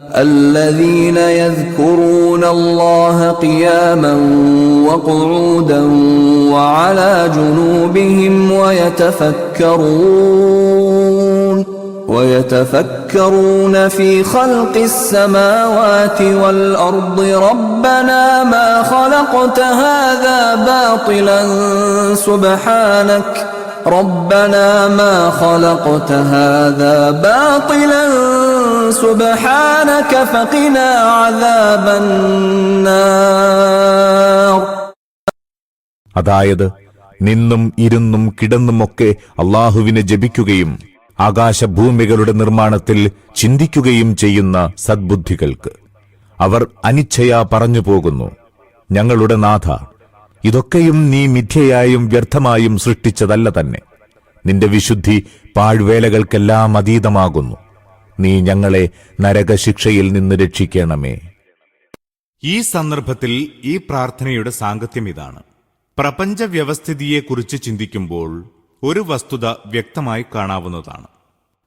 الذين يذكرون الله قياما وقعودا وعلى جنوبهم ويتفكرون ويتفكرون في خلق السماوات والأرض ربنا ما خلقت هذا باطلا سبحانك ربنا ما خلقت هذا باطلا سبحانك فقنا عذاب النار അതായത് നിന്നും ഇരുന്നും കിടന്നുമൊക്കെ അള്ളാഹുവിനെ ജപിക്കുകയും ആകാശഭൂമികളുടെ നിർമ്മാണത്തിൽ ചിന്തിക്കുകയും ചെയ്യുന്ന സദ്ബുദ്ധികൾക്ക് അവർ അനിച്ഛയാ പറഞ്ഞു പോകുന്നു ഞങ്ങളുടെ നാഥ ഇതൊക്കെയും നീ മിഥ്യയായും വ്യർത്ഥമായും സൃഷ്ടിച്ചതല്ല തന്നെ. നിന്റെ വിശുദ്ധി പാഴ്വേലകൾക്കെല്ലാം അതീതമാകുന്നു. നീ ഞങ്ങളെ നരകശിക്ഷയിൽ നിന്ന് രക്ഷിക്കണമേ. ഈ സന്ദർഭത്തിൽ ഈ പ്രാർത്ഥനയുടെ സാങ്കത്യം ഇതാണ്. പ്രപഞ്ച വ്യവസ്ഥിതിയെക്കുറിച്ച് ചിന്തിക്കുമ്പോൾ ഒരു വസ്തുത വ്യക്തമായി കാണാവുന്നതാണ്.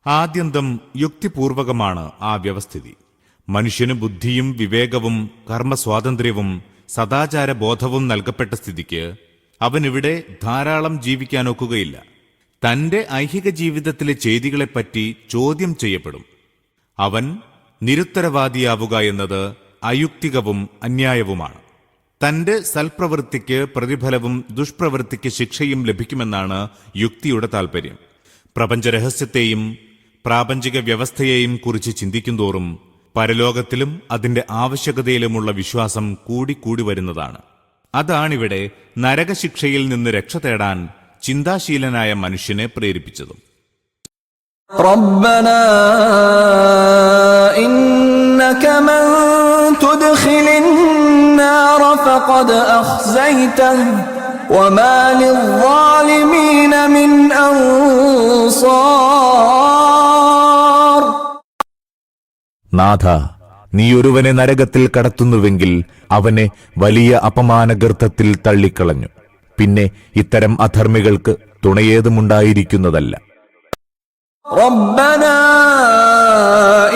ആദ്യന്തം യുക്തിപൂർവകമാണ് ആ വ്യവസ്ഥിതി. മനുഷ്യന് ബുദ്ധിയും വിവേകവും കർമ്മസ്വാതന്ത്ര്യവും സദാചാര ബോധവും നൽകപ്പെട്ട സ്ഥിതിക്ക് അവനിവിടെ ധാരാളം ജീവിക്കാനൊക്കുകയില്ല. തന്റെ ഐഹിക ജീവിതത്തിലെ ചെയ്തികളെപ്പറ്റി ചോദ്യം ചെയ്യപ്പെടും. അവൻ നിരുത്തരവാദിയാവുക എന്നത് അയുക്തികവും അന്യായവുമാണ്. തന്റെ സൽപ്രവൃത്തിക്ക് പ്രതിഫലവും ദുഷ്പ്രവൃത്തിക്ക് ശിക്ഷയും ലഭിക്കുമെന്നാണ് യുക്തിയുടെ താൽപര്യം. പ്രപഞ്ചരഹസ്യത്തെയും പ്രാപഞ്ചിക വ്യവസ്ഥയെയും കുറിച്ച് ചിന്തിക്കുന്തോറും പരലോകത്തിലും അതിന്റെ ആവശ്യകതയിലുമുള്ള വിശ്വാസം കൂടിക്കൂടി വരുന്നതാണ് അതാണിവിടെ നരകശിക്ഷയിൽ നിന്ന് രക്ഷ തേടാൻ ചിന്താശീലനായ മനുഷ്യനെ പ്രേരിപ്പിച്ചതും ربنا إنك من تدخل النار فقد أخزيته وما للظالمين من أنصار നാഥ നീ ഒരുവനെ നരകത്തിൽ കടത്തുന്നുവെങ്കിൽ അവനെ വലിയ അപമാനഗർത്തത്തിൽ തള്ളിക്കളഞ്ഞു പിന്നെ ഇത്തരം അധർമ്മികൾക്ക് തുണയേതുമുണ്ടായിരിക്കുന്നതല്ല ربنا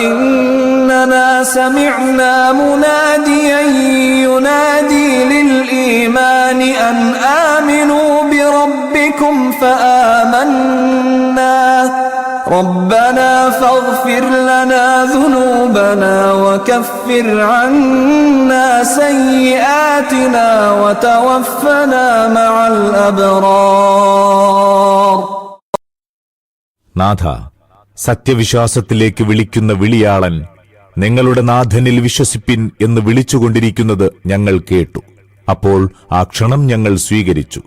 إننا سمعنا مناديا ربنا فاغفر لنا ذنوبنا وكفر عنا سيئاتنا وتوفنا مع الأبرار നാഥ സത്യവിശ്വാസത്തിലേക്ക് വിളിക്കുന്ന വിളിയാളൻ നിങ്ങളുടെ നാഥനിൽ വിശ്വസിപ്പിൻ എന്ന് വിളിച്ചുകൊണ്ടിരിക്കുന്നത് ഞങ്ങൾ കേട്ടു അപ്പോൾ ആ ക്ഷണം ഞങ്ങൾ സ്വീകരിച്ചു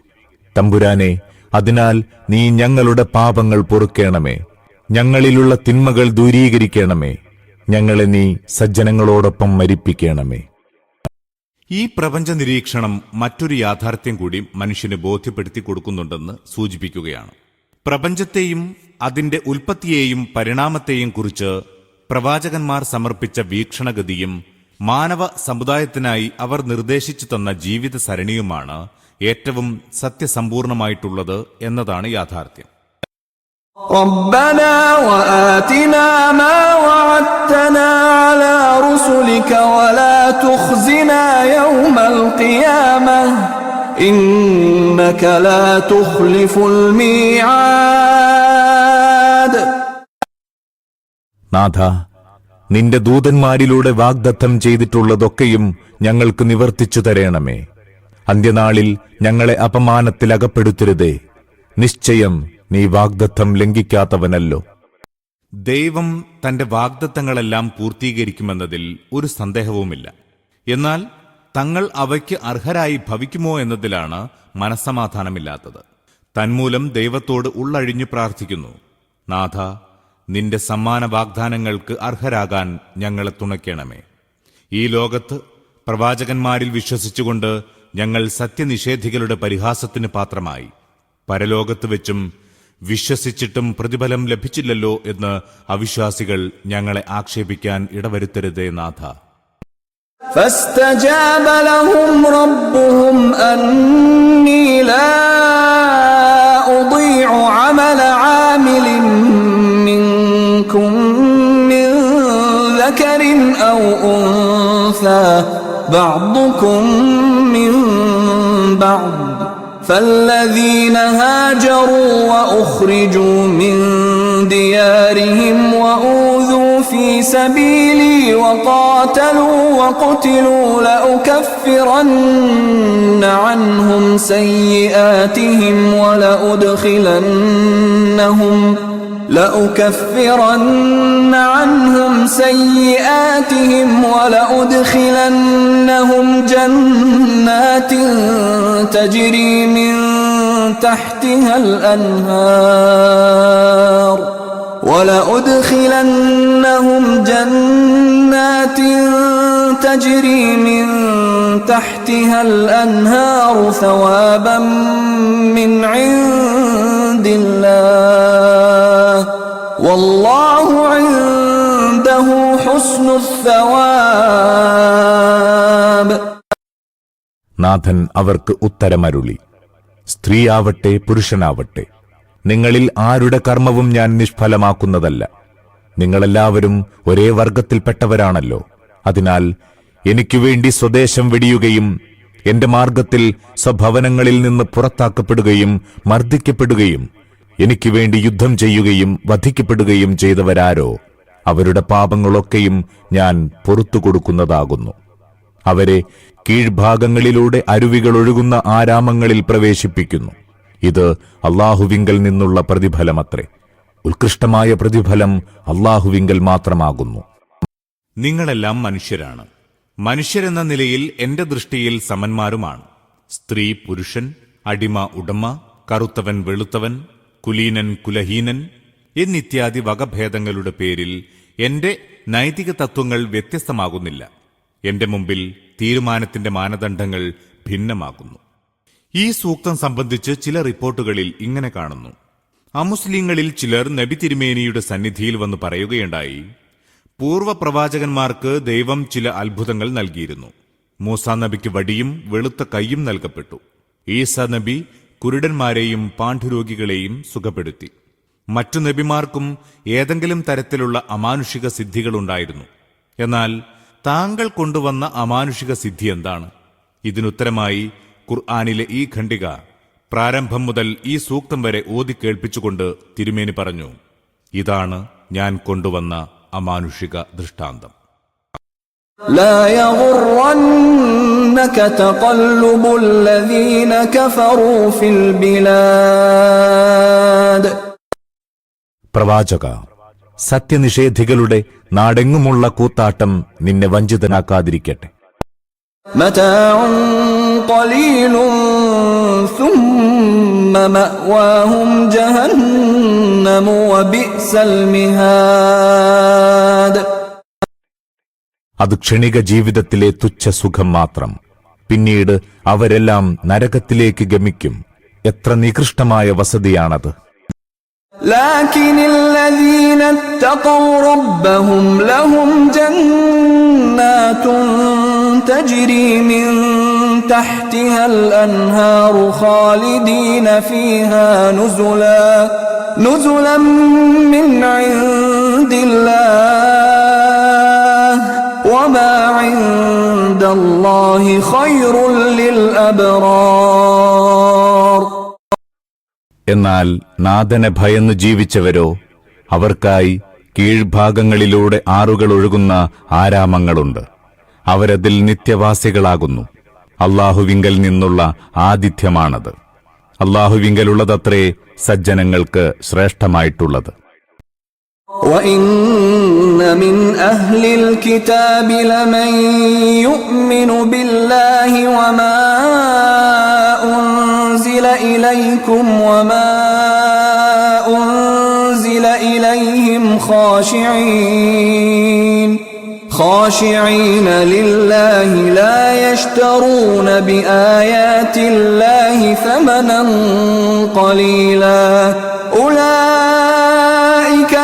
തമ്പുരാനെ അതിനാൽ നീ ഞങ്ങളുടെ പാപങ്ങൾ പൊറുക്കേണമേ ഞങ്ങളിലുള്ള തിന്മകൾ ദൂരീകരിക്കണമേ. ഞങ്ങളെ നീ സജ്ജനങ്ങളോടൊപ്പം മരിപ്പിക്കണമേ. ഈ പ്രപഞ്ച നിരീക്ഷണം മറ്റൊരു യാഥാർത്ഥ്യം കൂടി മനുഷ്യന് ബോധ്യപ്പെടുത്തി കൊടുക്കുന്നുണ്ടെന്ന് സൂചിപ്പിക്കുകയാണ്. പ്രപഞ്ചത്തെയും അതിന്റെ ഉൽപ്പത്തിയെയും പരിണാമത്തെയും കുറിച്ച് പ്രവാചകന്മാർ സമർപ്പിച്ച വീക്ഷണഗതിയും മാനവ സമുദായത്തിനായി അവർ നിർദ്ദേശിച്ചു തന്ന ജീവിത സരണിയുമാണ് ഏറ്റവും സത്യസമ്പൂർണമായിട്ടുള്ളത് എന്നതാണ് യാഥാർത്ഥ്യം. ربنا وآتنا ما وعدتنا على رسلك ولا تخزنا يوم القيامة إنك لا تخلف الميعاد നാഥ നിന്റെ ദൂതന്മാരിലൂടെ വാഗ്ദത്തം ചെയ്തിട്ടുള്ളതൊക്കെയും ഞങ്ങൾക്ക് നിവർത്തിച്ചു തരേണമേ അന്ത്യനാളിൽ ഞങ്ങളെ അപമാനത്തിൽ അകപ്പെടുത്തരുതേ നിശ്ചയം നീ വാഗ്ദത്തം ലംഘിക്കാത്തവനല്ലോ. ദൈവം തന്റെ വാഗ്ദത്തങ്ങളെല്ലാം പൂർത്തീകരിക്കുമെന്നതിൽ ഒരു സന്ദേഹവുമില്ല. എന്നാൽ തങ്ങൾ അവയ്ക്ക് അർഹരായി ഭവിക്കുമോ എന്നതിലാണ് മനസ്സമാധാനമില്ലാത്തത്. തന്മൂലം ദൈവത്തോട് ഉള്ളഴിഞ്ഞു പ്രാർത്ഥിക്കുന്നു. നാഥ നിന്റെ സമ്മാന വാഗ്ദാനങ്ങൾക്ക് അർഹരാകാൻ ഞങ്ങളെ തുണയ്ക്കണമേ. ഈ ലോകത്ത് പ്രവാചകന്മാരിൽ വിശ്വസിച്ചുകൊണ്ട് ഞങ്ങൾ സത്യനിഷേധികളുടെ പരിഹാസത്തിന് പാത്രമായി. പരലോകത്ത് വെച്ചും വിശ്വസിച്ചിട്ടും പ്രതിഫലം ലഭിച്ചില്ലല്ലോ എന്ന് അവിശ്വാസികൾ ഞങ്ങളെ ആക്ഷേപിക്കാൻ ഇടവരുത്തരുതേ നാഥ فاستجاب لهم ربهم أني لا أضيع عمل عامل منكم من ذكر بعضكم من بعض فالذين هاجروا وأخرجوا من ديارهم وأوذوا في سبيلي وقاتلوا وقتلوا لأكفرن عنهم سيئاتهم ولأدخلنهم لأكفرن عنهم سيئاتهم ولأدخلنهم جنات تجري من تحتها الأنهار ولأدخلنهم جنات تجري من تحتها الأنهار ثوابا من عند الله والله عنده حسن الثواب നാഥൻ അവർക്ക് ഉത്തരമരുളി സ്ത്രീയാവട്ടെ പുരുഷനാവട്ടെ നിങ്ങളിൽ ആരുടെ കർമ്മവും ഞാൻ നിഷ്ഫലമാക്കുന്നതല്ല നിങ്ങളെല്ലാവരും ഒരേ വർഗത്തിൽപ്പെട്ടവരാണല്ലോ അതിനാൽ എനിക്കു വേണ്ടി സ്വദേശം വെടിയുകയും എന്റെ മാർഗത്തിൽ സ്വഭവനങ്ങളിൽ നിന്ന് പുറത്താക്കപ്പെടുകയും മർദ്ദിക്കപ്പെടുകയും എനിക്കു വേണ്ടി യുദ്ധം ചെയ്യുകയും വധിക്കപ്പെടുകയും ചെയ്തവരാരോ അവരുടെ പാപങ്ങളൊക്കെയും ഞാൻ പൊറത്തു കൊടുക്കുന്നതാകുന്നു. അവരെ കീഴ്ഭാഗങ്ങളിലൂടെ അരുവികൾ ഒഴുകുന്ന ആരാമങ്ങളിൽ പ്രവേശിപ്പിക്കുന്നു. ഇത് അള്ളാഹുവിങ്കൽ നിന്നുള്ള പ്രതിഫലമത്രേ. ഉത്കൃഷ്ടമായ പ്രതിഫലം അള്ളാഹുവിങ്കൽ മാത്രമാകുന്നു. നിങ്ങളെല്ലാം മനുഷ്യരാണ്. മനുഷ്യരെന്ന നിലയിൽ എന്റെ ദൃഷ്ടിയിൽ സമന്മാരുമാണ്. സ്ത്രീ പുരുഷൻ അടിമ ഉടമ കറുത്തവൻ വെളുത്തവൻ കുലീനൻ കുലഹീനൻ എന്നിത്യാദി വകഭേദങ്ങളുടെ പേരിൽ എന്റെ നൈതിക തത്വങ്ങൾ വ്യത്യസ്തമാകുന്നില്ല. എന്റെ മുമ്പിൽ തീരുമാനത്തിന്റെ മാനദണ്ഡങ്ങൾ ഭിന്നമാകുന്നു. ഈ സൂക്തം സംബന്ധിച്ച് ചില റിപ്പോർട്ടുകളിൽ ഇങ്ങനെ കാണുന്നു. അമുസ്ലിങ്ങളിൽ ചിലർ നബി തിരുമേനിയുടെ സന്നിധിയിൽ വന്ന് പറയുകയുണ്ടായി പൂർവ പ്രവാചകന്മാർക്ക് ദൈവം ചില അത്ഭുതങ്ങൾ നൽകിയിരുന്നു. മൂസ നബിക്ക് വടിയും വെളുത്ത കൈയും നൽകപ്പെട്ടു. ഈസ നബി കുരുടന്മാരെയും പാണ്ഡുരോഗികളെയും സുഖപ്പെടുത്തി. മറ്റു നബിമാർക്കും ഏതെങ്കിലും തരത്തിലുള്ള അമാനുഷിക സിദ്ധികളുണ്ടായിരുന്നു. എന്നാൽ താങ്കൾ കൊണ്ടുവന്ന അമാനുഷിക സിദ്ധി എന്താണ്? ഇതിനുത്തരമായി ഖുർആാനിലെ ഈ ഖണ്ഡിക പ്രാരംഭം മുതൽ ഈ സൂക്തം വരെ ഓതി കേൾപ്പിച്ചുകൊണ്ട് തിരുമേനി പറഞ്ഞു ഇതാണ് ഞാൻ കൊണ്ടുവന്ന അമാനുഷിക ദൃഷ്ടാന്തം. لا يغرنك تقلب الذين كفروا في البلاد പ്രവാചക സത്യനിഷേധികളുടെ നാടെങ്ങുമുള്ള കൂത്താട്ടം നിന്നെ വഞ്ചിതനാക്കാതിരിക്കട്ടെ متاع അത് ക്ഷണിക ജീവിതത്തിലെ തുച്ഛ സുഖം മാത്രം പിന്നീട് അവരെല്ലാം നരകത്തിലേക്ക് ഗമിക്കും എത്ര നികൃഷ്ടമായ വസതിയാണത് لكن الذين اتقوا ربهم لهم جنات تجري من تحتها الأنهار خالدين فيها نزلا نزلا من عند الله خير للأبرار എന്നാൽ നാഥനെ ഭയന്ന് ജീവിച്ചവരോ അവർക്കായി കീഴ്ഭാഗങ്ങളിലൂടെ ആറുകൾ ഒഴുകുന്ന ആരാമങ്ങളുണ്ട് അവരതിൽ നിത്യവാസികളാകുന്നു അള്ളാഹുവിങ്കൽ നിന്നുള്ള ആതിഥ്യമാണത് അള്ളാഹുവിങ്കലുള്ളതത്രേ സജ്ജനങ്ങൾക്ക് ശ്രേഷ്ഠമായിട്ടുള്ളത് وإن من أهل الكتاب لمن يؤمن بالله وما أنزل إليكم وما أنزل إليهم خاشعين خاشعين لله لا يشترون بآيات الله ثمنا قليلا أولئك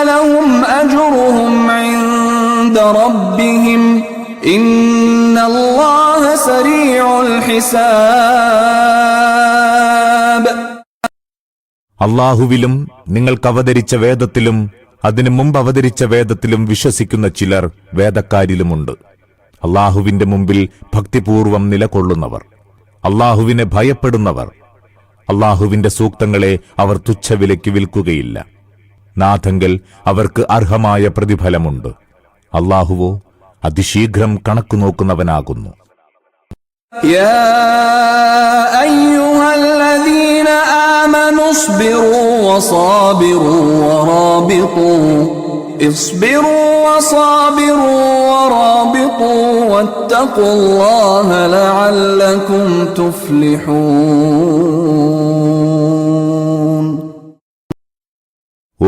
لهم أجرهم عند ربهم إن الله سريع الحساب അള്ളാഹുവിലും നിങ്ങൾക്ക് അവതരിച്ച വേദത്തിലും അതിനു മുമ്പ് അവതരിച്ച വേദത്തിലും വിശ്വസിക്കുന്ന ചിലർ വേദക്കാരിലുമുണ്ട് അള്ളാഹുവിന്റെ മുമ്പിൽ ഭക്തിപൂർവം നിലകൊള്ളുന്നവർ അള്ളാഹുവിനെ ഭയപ്പെടുന്നവർ അള്ളാഹുവിന്റെ സൂക്തങ്ങളെ അവർ തുച്ഛവിലയ്ക്ക് വിൽക്കുകയില്ല നാഥങ്കൽ അവർക്ക് അർഹമായ പ്രതിഫലമുണ്ട്. അള്ളാഹുവോ അതിശീഘ്രം കണക്കു നോക്കുന്നവനാകുന്നു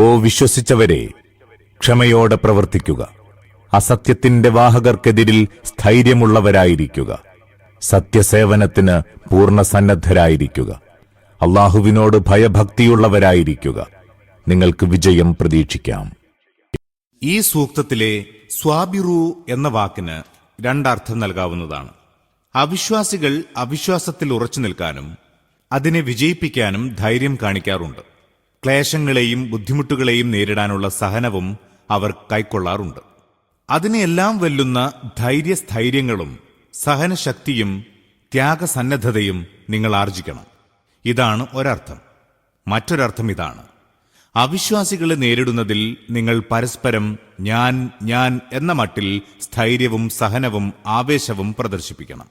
ഓ വിശ്വസിച്ചവരെ ക്ഷമയോടെ പ്രവർത്തിക്കുക. അസത്യത്തിന്റെ വാഹകർക്കെതിരിൽ സ്ഥൈര്യമുള്ളവരായിരിക്കുക. സത്യസേവനത്തിന് പൂർണ സന്നദ്ധരായിരിക്കുക അള്ളാഹുവിനോട് ഭയഭക്തിയുള്ളവരായിരിക്കുക. നിങ്ങൾക്ക് വിജയം പ്രതീക്ഷിക്കാം. ഈ സൂക്തത്തിലെ സ്വാബിറു എന്ന വാക്കിന് രണ്ടർത്ഥം നൽകാവുന്നതാണ്. അവിശ്വാസികൾ അവിശ്വാസത്തിൽ ഉറച്ചു നിൽക്കാനും അതിനെ വിജയിപ്പിക്കാനും ധൈര്യം കാണിക്കാറുണ്ട്. ക്ലേശങ്ങളെയും ബുദ്ധിമുട്ടുകളെയും നേരിടാനുള്ള സഹനവും അവർ കൈക്കൊള്ളാറുണ്ട് അതിനെയെല്ലാം വെല്ലുന്ന ധൈര്യസ്ഥൈര്യങ്ങളും സഹനശക്തിയും ത്യാഗസന്നദ്ധതയും നിങ്ങൾ ആർജിക്കണം ഇതാണ് ഒരർത്ഥം മറ്റൊരർത്ഥം ഇതാണ് അവിശ്വാസികളെ നേരിടുന്നതിൽ നിങ്ങൾ പരസ്പരം ഞാൻ ഞാൻ എന്ന മട്ടിൽ സ്ഥൈര്യവും സഹനവും ആവേശവും പ്രദർശിപ്പിക്കണം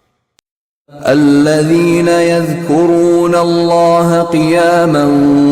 الذين يذكرون الله قياما